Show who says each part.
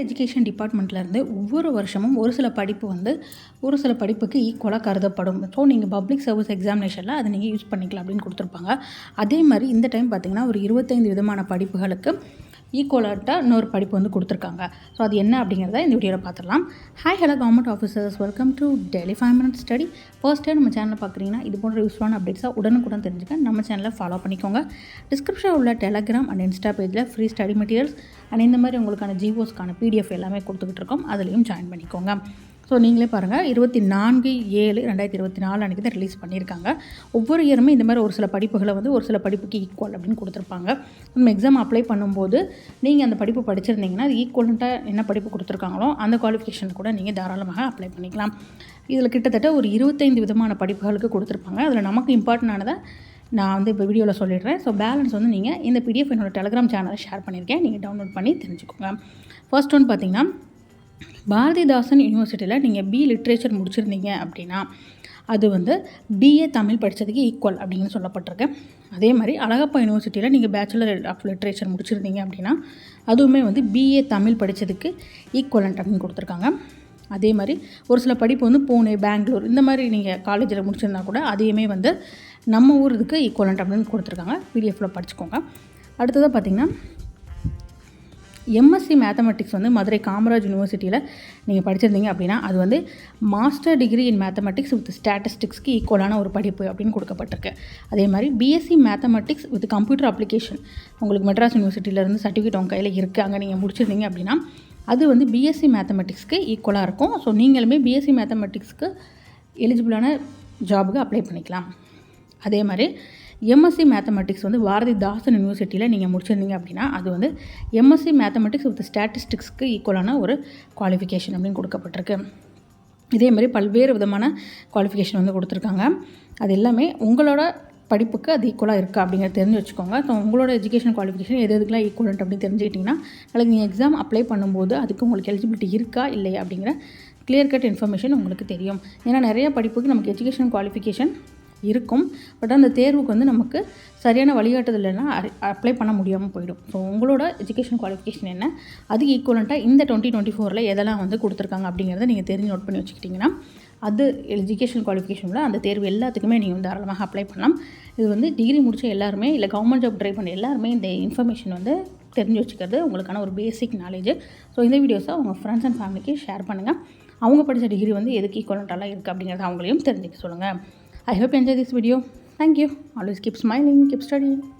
Speaker 1: Education டிபார்ட்மெண்ட்லேருந்து ஒவ்வொரு வருஷமும் ஒரு சில படிப்பு வந்து ஒரு சில படிப்புக்கு ஈக்குவலாக கருதப்படும். ஸோ நீங்கள் பப்ளிக் சர்வீஸ் எக்ஸாமினேஷனில் அதை நீங்கள் யூஸ் பண்ணிக்கலாம் அப்படின்னு கொடுத்துருப்பாங்க. அதே மாதிரி இந்த டைம் பார்த்திங்கன்னா ஒரு இருபத்தைந்து விதமான படிப்புகளுக்கு ஈக்குவலாட்டாக இன்னொரு படிப்பு வந்து கொடுத்துருக்காங்க. ஸோ அது என்ன அப்படிங்கிறத இந்த வீடியோவில் பார்த்துடலாம் hi hello government officers welcome to daily five minute study first time நம்ம சேனலில் பார்க்குறீங்கன்னா இது போன்ற யூஸ்ஃபுல்லான அப்டேட்ஸாக உடனுக்குடன் தெரிஞ்சுக்க நம்ம சேனலை ஃபாலோ பண்ணிக்கோங்க. டிஸ்கிரிப்ஷனில் உள்ள டெலகிராம் அண்ட் இன்ஸ்டா பேஜில் ஃப்ரீ ஸ்டடி மெட்டீரியல்ஸ் அண்ட் இந்த மாதிரி உங்களுக்கான ஜிஓஸ்க்கான பிடிஎஃப் எல்லாமே கொடுத்துக்கிட்டு இருக்கோம். அதுலேயும் ஜாயின் பண்ணிக்கோங்க. ஸோ நீங்களே பாருங்கள் இருபத்தி நான்கு ஏழு ரெண்டாயிரத்தி இருபத்தி நாலு அன்றைக்கி தான் ரிலீஸ் பண்ணியிருக்காங்க. ஒவ்வொரு இயருமே இந்த மாதிரி ஒரு சில படிப்புகளை வந்து ஒரு சில படிப்புக்கு ஈக்குவல் அப்படின்னு கொடுத்துருப்பாங்க. நம்ம எக்ஸாம் அப்ளை பண்ணும்போது நீங்கள் அந்த படிப்பு படிச்சிருந்தீங்கன்னா அது ஈக்குவலண்ட்டாக என்ன படிப்பு கொடுத்துருக்காங்களோ அந்த குவாலிஃபிகேஷன் கூட நீங்கள் தாராளமாக அப்ளை பண்ணிக்கலாம். இதில் கிட்டத்தட்ட ஒரு இருபத்தைந்து விதமான படிப்புகளுக்கு கொடுத்துருப்பாங்க. அதில் நமக்கு இம்பார்ட்டண்டானதை நான் வந்து இப்போ வீடியோவில் சொல்லிடுறேன். ஸோ பேலன்ஸ் வந்து நீங்கள் இந்த பிடிஎஃப் என்னோடய டெலிகிராம் சேனலில் ஷேர் பண்ணியிருக்கேன். நீங்கள் டவுன்லோட் பண்ணி தெரிஞ்சுக்கோங்க. ஃபர்ஸ்ட் ஒன் பார்த்தீங்கன்னா பாரதிதாசன் யூனிவர்சிட்டியில் நீங்கள் பி லிட்ரேச்சர் முடிச்சிருந்தீங்க அப்படின்னா அது வந்து பிஏ தமிழ் படித்ததுக்கு ஈக்குவல் அப்படின்னு சொல்லப்பட்டிருக்கு. அதே மாதிரி அழகப்பா யூனிவர்சிட்டியில் நீங்கள் பேச்சுலர் ஆஃப் லிட்ரேச்சர் முடிச்சிருந்தீங்க அப்படின்னா அதுவுமே வந்து பிஏ தமிழ் படித்ததுக்கு ஈக்குவலண்ட் அப்படின்னு கொடுத்துருக்காங்க. அதே மாதிரி ஒரு சில படிப்பு வந்து பூனே பெங்களூர் இந்த மாதிரி நீங்கள் காலேஜில் முடிச்சிருந்தா கூட அதையுமே வந்து நம்ம ஊர் இதுக்கு ஈக்குவலண்ட் அப்படின்னு கொடுத்துருக்காங்க. பிடிஎஃப்பில் படிச்சுக்கோங்க. அடுத்ததாக பார்த்திங்கன்னா எம்எஸ்சி மேத்தமெட்டிக்ஸ் வந்து மதுரை காமராஜ் யூனிவர்சிட்டியில் நீங்கள் படிச்சிருந்தீங்க அப்படின்னா அது வந்து master degree in mathematics with ஸ்டாட்டிஸ்டிக்ஸ்க்கு ஈக்குவலான ஒரு படிப்பு அப்படின்னு கொடுக்கப்பட்டிருக்கு. அதே மாதிரி BSc mathematics with computer application Madras Madras யூனிவர்சிட்டியிலேருந்து certificate உங்கள் கையில் இருக்குது அங்கே நீங்கள் முடிச்சிருந்தீங்க அப்படின்னா அது வந்து பிஎஸ்சி மேத்தமெட்டிக்ஸ்க்கு ஈக்குவலாக இருக்கும். ஸோ நீங்களுமே பிஎஸ்சி மேத்தமெட்டிக்ஸ்க்கு எலிஜிபிளான ஜாபுக்கு அப்ளை பண்ணிக்கலாம். அதே மாதிரி எம்எஸ்சி மேத்தமெட்டிக்ஸ் வந்து பாரதிதாசன் யூனிவர்சிட்டியில் நீங்கள் முடிச்சிருந்தீங்க அப்படின்னா அது வந்து எம்எஸ்சி மேத்தமெட்டிக்ஸ் வித் ஸ்டாட்டிஸ்டிக்ஸ்க்கு ஈக்குவலான ஒரு குவாலிஃபிகேஷன் அப்படின்னு கொடுக்கப்பட்டிருக்கு. இதே மாதிரி பல்வேறு விதமான குவாலிஃபிகேஷன் வந்து கொடுத்துருக்காங்க. அது எல்லாமே உங்களோட படிப்புக்கு அது ஈக்குவலாக இருக்கா அப்படிங்கிறத தெரிஞ்சு வச்சுக்கோங்க. ஸோ உங்களோட எஜுகேஷன் குவாலிஃபிகேஷன் எது எதுக்கெலாம் ஈக்குவலன்ட் அப்படின்னு தெரிஞ்சுக்கிட்டிங்கன்னா நாளைக்கு நீங்கள் எக்ஸாம் அப்ளை பண்ணும்போது அதுக்கு உங்களுக்கு எலிஜிபிலிட்டி இருக்கா இல்லையா அப்படிங்கிற கிளியர் கட் இன்ஃபர்மேஷன் உங்களுக்கு தெரியும். ஏன்னா நிறைய படிப்புக்கு நமக்கு எஜுகேஷன் குவாலிஃபிகேஷன் இருக்கும். பட் அந்த தேர்வுக்கு வந்து நமக்கு சரியான வழிகாட்டுதல் இல்லைன்னா அப்ளை பண்ண முடியாமல் போயிடும். ஸோ உங்களோட எஜுகேஷன் குவாலிஃபிகேஷன் என்ன? அது ஈக்குவலண்ட்டாக இந்த டுவெண்ட்டி டுவெண்ட்டி ஃபோரில் எதெல்லாம் வந்து கொடுத்துருக்காங்க அப்படிங்கிறத நீங்கள் தெரிஞ்சு நோட் பண்ணி வச்சுக்கிட்டிங்கன்னா அது எஜுகேஷன் குவாலிஃபிகேஷனில் அந்த தேர்வு எல்லாத்துக்குமே நீங்கள் வந்து தாராளமாக அப்ளை பண்ணலாம். இது வந்து டிகிரி முடித்த எல்லாருமே இல்லை கவர்மெண்ட் ஜாப் ட்ரை பண்ண எல்லாருமே இந்த இன்ஃபர்மேஷன் வந்து தெரிஞ்சு வச்சுக்கிறது உங்களுக்கான ஒரு பேசிக் நாலேஜ் ஸோ இந்த வீடியோஸை உங்கள் ஃப்ரெண்ட்ஸ் அண்ட் ஃபேமிலிக்கு ஷேர் பண்ணுங்கள் அவங்க படித்த டிகிரி வந்து எதுக்கு ஈக்குவலண்ட்டாலாம் இருக்குது அப்படிங்கிறத அவங்களையும் தெரிஞ்சுக்க சொல்லுங்கள் I hope you enjoy this video. Thank you. Always keep smiling, keep studying.